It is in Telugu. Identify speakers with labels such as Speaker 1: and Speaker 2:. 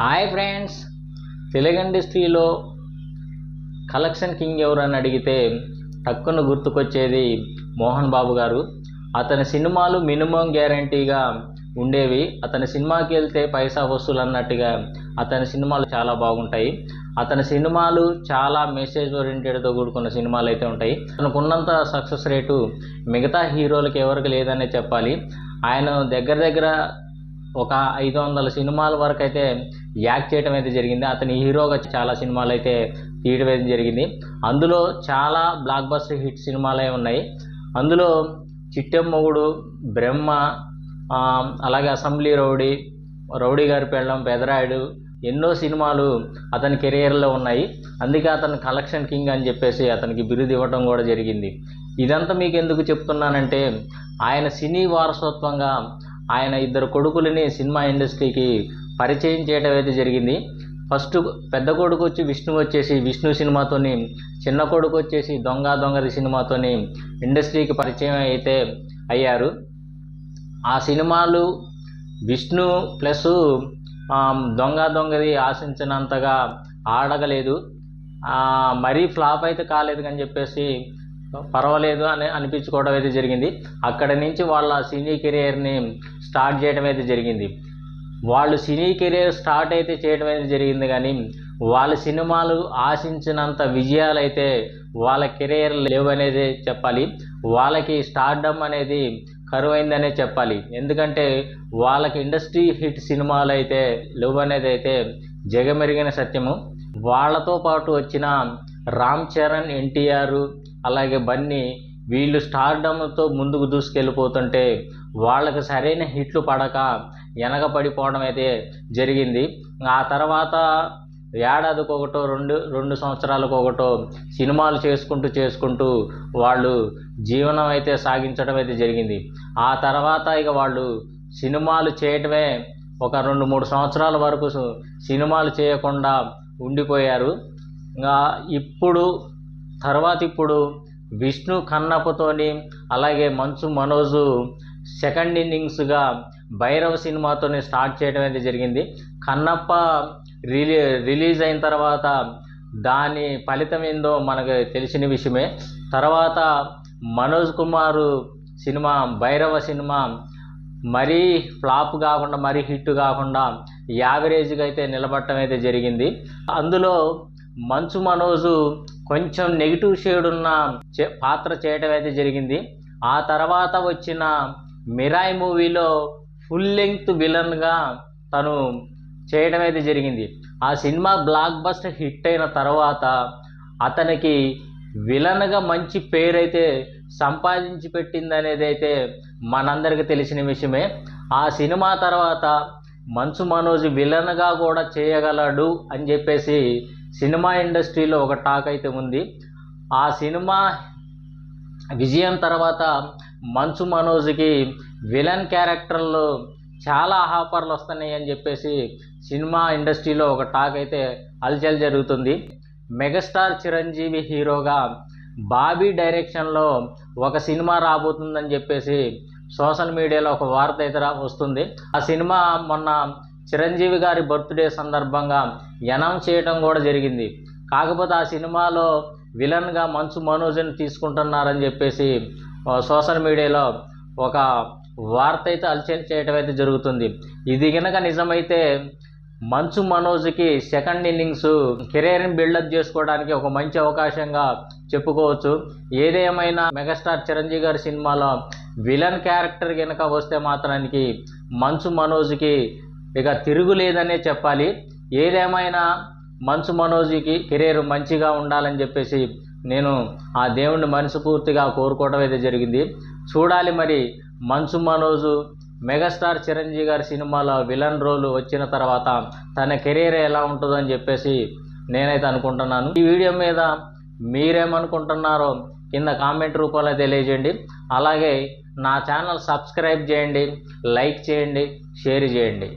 Speaker 1: Hi friends. తెలుగు ఇండస్ట్రీలో కలెక్షన్ కింగ్ ఎవరని అడిగితే టక్కున గుర్తుకొచ్చేది మోహన్ బాబు గారు. అతని సినిమాలు మినిమం గ్యారంటీగా ఉండేవి. అతని సినిమాకి వెళ్తే పైసా వసూలు అన్నట్టుగా అతని సినిమాలు చాలా బాగుంటాయి. అతని సినిమాలు చాలా మెసేజ్ ఓరియంటెడ్తో కూడుకున్న సినిమాలు అయితే ఉంటాయి. తనకున్నంత సక్సెస్ రేటు మిగతా హీరోలకు ఎవరికి లేదనే చెప్పాలి. ఆయన దగ్గర దగ్గర ఒక ఐదు వందల సినిమాల వరకు అయితే యాక్ట్ చేయడం అయితే జరిగింది. అతని హీరోగా చాలా సినిమాలు అయితే తీయడం అయితే జరిగింది. అందులో చాలా బ్లాక్ బస్టర్ హిట్ సినిమాలే ఉన్నాయి. అందులో చిట్టెమ్మగుడు బ్రహ్మ అలాగే అసెంబ్లీ రౌడీ రౌడీ గారి పెళ్ళం పెదరాయుడు ఎన్నో సినిమాలు అతని కెరియర్లో ఉన్నాయి. అందుకే అతను కలెక్షన్ కింగ్ అని చెప్పేసి అతనికి బిరుదు ఇవ్వడం కూడా జరిగింది. ఇదంతా మీకు ఎందుకు చెప్తున్నానంటే ఆయన సినీ వారసత్వంగా ఆయన ఇద్దరు కొడుకులని సినిమా ఇండస్ట్రీకి పరిచయం చేయడం అయితే జరిగింది. ఫస్ట్ పెద్ద కొడుకు వచ్చి విష్ణు వచ్చేసి విష్ణు సినిమాతోని చిన్న కొడుకు వచ్చేసి దొంగ దొంగది సినిమాతోని ఇండస్ట్రీకి పరిచయం అయితే అయ్యారు. ఆ సినిమాలు విష్ణు ప్లస్ దొంగ దొంగది ఆశించినంతగా ఆడగలేదు. మరీ ఫ్లాప్ అయితే కాలేదు అని చెప్పేసి పర్వాలేదు అని అనిపించుకోవడం అయితే జరిగింది. అక్కడి నుంచి వాళ్ళ సినీ కెరియర్ని స్టార్ట్ చేయడం అయితే జరిగింది. వాళ్ళు సినీ కెరియర్ స్టార్ట్ అయితే చేయడం అనేది జరిగింది కానీ వాళ్ళ సినిమాలు ఆశించినంత విజయాలు అయితే వాళ్ళ కెరియర్ లేవనేది చెప్పాలి. వాళ్ళకి స్టార్డమ్ అనేది కరువైందనే చెప్పాలి. ఎందుకంటే వాళ్ళకి ఇండస్ట్రీ హిట్ సినిమాలు అయితే లేవు అనేది అయితే జగమెరిగిన సత్యము. వాళ్ళతో పాటు వచ్చిన రామ్ చరణ్ ఎన్టీఆర్ అలాగే బన్నీ వీళ్ళు స్టార్డమ్తో ముందుకు దూసుకెళ్ళిపోతుంటే వాళ్ళకి సరైన హిట్లు పడక వెనకబడిపోవడం అయితే జరిగింది. ఆ తర్వాత ఏడాదికి ఒకటో రెండు రెండు సంవత్సరాలకు ఒకటో సినిమాలు చేసుకుంటూ చేసుకుంటూ వాళ్ళు జీవనం అయితే సాగించడం అయితే జరిగింది. ఆ తర్వాత ఇక వాళ్ళు సినిమాలు చేయటమే ఒక రెండు మూడు సంవత్సరాల వరకు సినిమాలు చేయకుండా ఉండిపోయారు. ఇంకా ఇప్పుడు తర్వాత ఇప్పుడు విష్ణు కన్నప్పతోని అలాగే మంచు మనోజు సెకండ్ ఇన్నింగ్స్గా భైరవ సినిమాతోనే స్టార్ట్ చేయడం అయితే జరిగింది. కన్నప్ప రిలీ రిలీజ్ అయిన తర్వాత దాని ఫలితం ఏందో మనకు తెలిసిన విషయమే. తర్వాత మనోజ్ కుమారు సినిమా భైరవ సినిమా మరీ ఫ్లాప్ కాకుండా మరీ హిట్ కాకుండా యావరేజ్గా అయితే నిలబడటం అయితే జరిగింది. అందులో మంచు మనోజు కొంచెం నెగిటివ్ షేడ్ ఉన్న పాత్ర చేయటం అయితే జరిగింది. ఆ తర్వాత వచ్చిన మిరాయ్ మూవీలో ఫుల్ లెంగ్త్ విలన్గా తను చేయడం అయితే జరిగింది. ఆ సినిమా బ్లాక్ బస్టర్ హిట్ అయిన తర్వాత అతనికి విలన్గా మంచి పేరైతే సంపాదించి పెట్టింది అనేది అయితే మనందరికీ తెలిసిన విషయమే. ఆ సినిమా తర్వాత మంచు మనోజ్ విలన్గా కూడా చేయగలడు అని చెప్పేసి సినిమా ఇండస్ట్రీలో ఒక టాక్ అయితే ఉంది. ఆ సినిమా విజయం తర్వాత మంచు మనోజ్కి విలన్ క్యారెక్టర్లు చాలా ఆఫర్లు వస్తున్నాయి అని చెప్పేసి సినిమా ఇండస్ట్రీలో ఒక టాక్ అయితే హల్చల్ జరుగుతుంది. మెగాస్టార్ చిరంజీవి హీరోగా బాబీ డైరెక్షన్లో ఒక సినిమా రాబోతుందని చెప్పేసి సోషల్ మీడియాలో ఒక వార్త అయితే రా- వస్తుంది. ఆ సినిమా మొన్న చిరంజీవి గారి బర్త్డే సందర్భంగా అనౌన్స్ చేయడం కూడా జరిగింది. కాకపోతే ఆ సినిమాలో విలన్గా మంచు మనోజ్ని తీసుకుంటున్నారని చెప్పేసి సోషల్ మీడియాలో ఒక వార్త అయితే అల్చల్ చేయటం అయితే జరుగుతుంది. ఇది కనుక నిజమైతే మంచు మనోజ్కి సెకండ్ ఇన్నింగ్స్ కెరీర్ని బిల్డప్ చేసుకోవడానికి ఒక మంచి అవకాశంగా చెప్పుకోవచ్చు. ఏదేమైనా మెగాస్టార్ చిరంజీవి గారి సినిమాలో విలన్ క్యారెక్టర్ కనుక వస్తే మాత్రానికి మంచు మనోజ్కి ఇక తిరుగులేదనే చెప్పాలి. ఏదేమైనా మంచు మనోజ్కి కెరీర్ మంచిగా ఉండాలని చెప్పేసి నేను ఆ దేవుణ్ణి మనస్ఫూర్తిగా కోరుకోవడం అయితే జరిగింది. చూడాలి మరి మంచు మనోజు మెగాస్టార్ చిరంజీవి గారి సినిమాలో విలన్ రోల్ వచ్చిన తర్వాత తన కెరీర్ ఎలా ఉంటుందో అని చెప్పేసి నేనైతే అనుకుంటున్నాను. ఈ వీడియో మీద మీరేమనుకుంటున్నారో కింద కామెంట్ రూపంలో తెలియజేయండి. అలాగే నా ఛానల్ సబ్స్క్రైబ్ చేయండి లైక్ చేయండి షేర్ చేయండి.